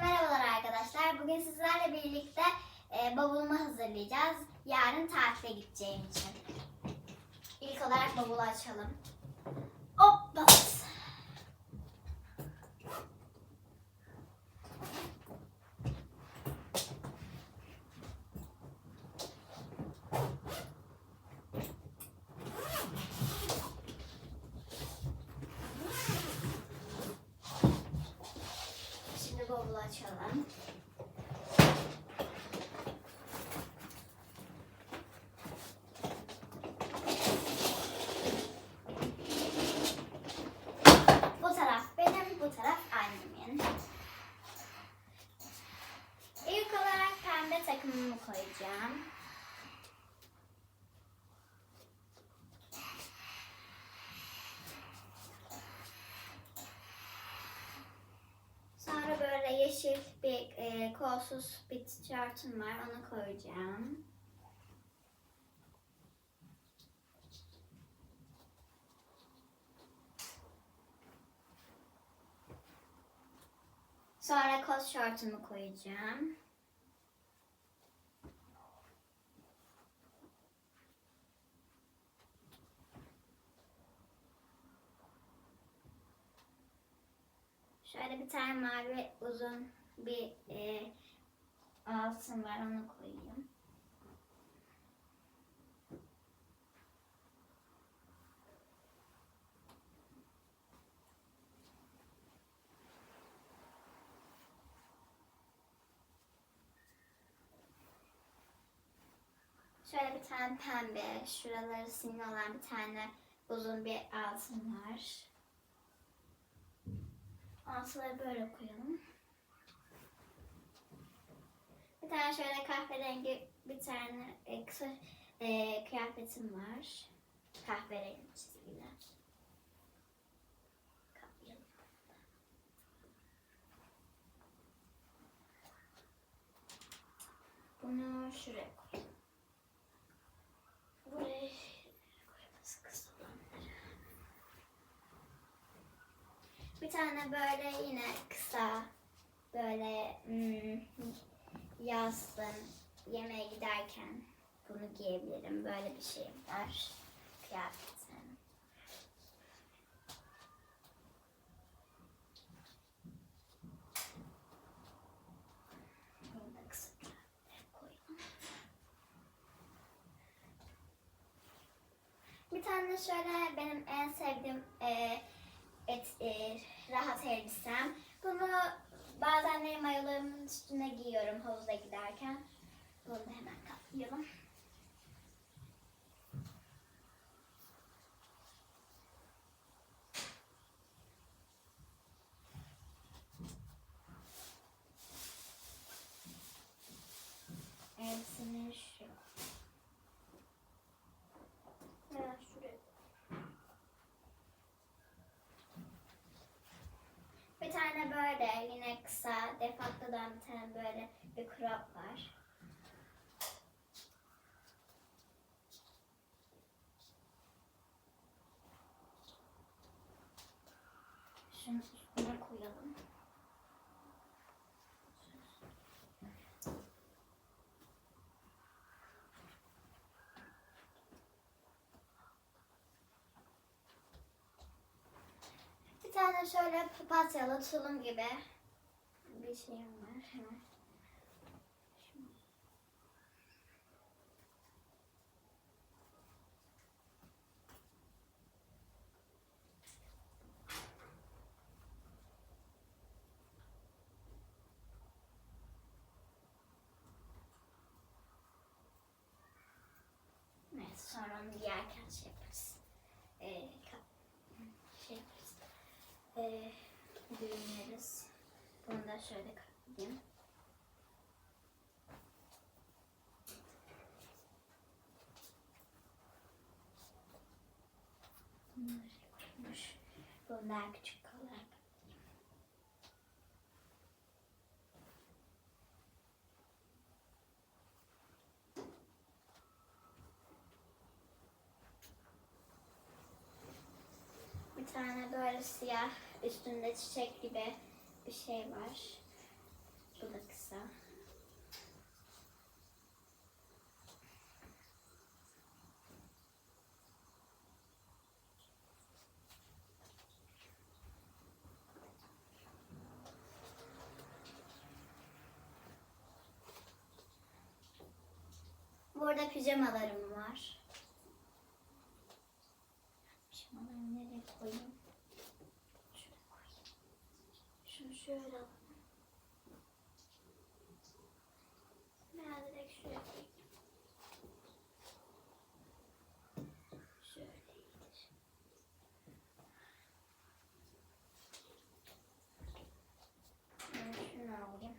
merhabalar arkadaşlar. Bugün sizlerle birlikte e, bavulumu hazırlayacağız. Yarın tatile gideceğim için. İlk olarak bavulu açalım. Hoppa. Şimdi bavulu açalım. Bu taraf benim, bu taraf annemin. İlk olarak pembe takımımı koyacağım. Sonra böyle yeşil bir e, kolsuz bir tişörtüm var. Onu koyacağım. Sonra kot şortumu koyacağım. Şöyle bir tane mavi uzun bir e, altın var onu koyayım. Şöyle bir tane pembe, şuraları simli olan bir tane uzun bir altın var. Altıları böyle koyalım. Bir tane şöyle kahverengi bir tane e, kısa e, kıyafetim var. Kahverengi. Kapayalım. Bunu şuraya koyalım. Buraya koyalım kısa olanları. Bir tane böyle yine kısa böyle hmm, yazın yemeğe giderken bunu giyebilirim. Böyle bir şeyim var. Kıyafetim. Bir tane şöyle benim en sevdiğim e, et, e, rahat elbisem. Bunu bazen benim mayolarımın üstüne giyiyorum havuza giderken. Bunu da hemen katlayalım. Elbisini şu. Evet, şuraya. Bir tane yine kısa defaktodan bir tane böyle bir crop var. Şunu üstüne koyalım. Bir tane şöyle papatyalı tulum gibi bir şeyim var. Hemen. Neyse sonra onu giyerken şey yaparız. Ee, şey yaparız. Ee, düğümleriz. Bunu da şöyle. Bunu daha küçük kapatayım. Bir tane böyle siyah üstünde çiçek gibi bir şey var. kısa. Burada pijamalarım var. Pijamalarımı nereye koyayım? Şuraya koyayım. Şunu şöyle. Ben direkt. Şöyle. Ben şunu alayım.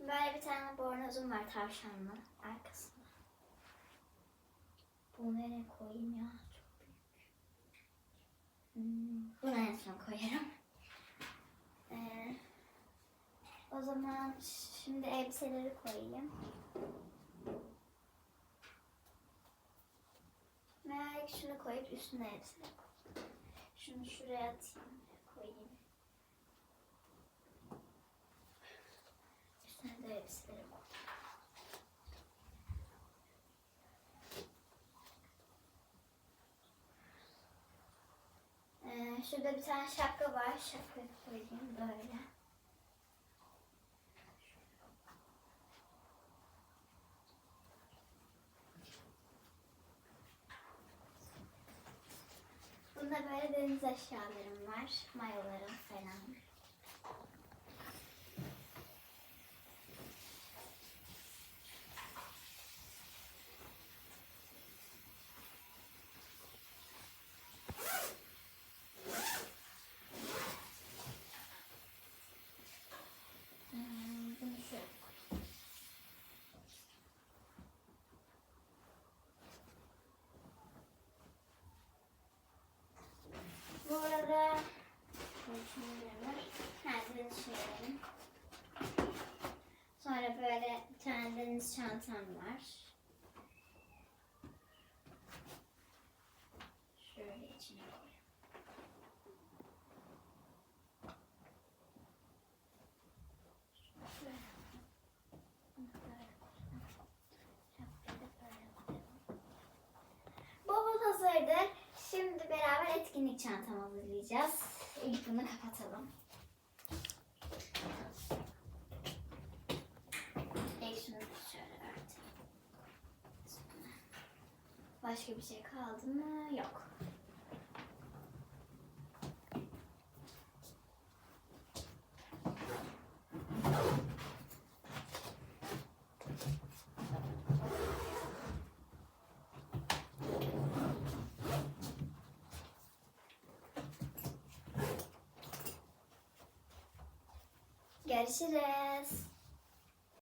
Böyle bir tane bornozum var tavşanlı arkasında. Bunu nereye koyayım ya? Çok büyük. Hmm, bunu en son koyarım. Ee, o zaman şimdi elbiseleri koyayım. Meğer şunu koyup üstüne elbiseleri koyayım. Şunu şuraya atayım, koyayım. Üstüne de elbiseleri koyayım. Ee, şurada bir tane şapka var. Şapkayı koyayım böyle. Bunda böyle deniz eşyalarım var. Mayolarım falan. Hmm, Bunu şöyle koyayım. Bu arada şunları var. Her deniz şeylerim. Böyle bir tane deniz çantam var. Şöyle içine koyayım. Hazırdır. Şimdi beraber etkinlik çantamı hazırlayacağız. İlk bunu kapatalım. İlk şunu şöyle örtelim. Üstüne. Başka bir şey kaldı mı? Yok. Görüşürüz.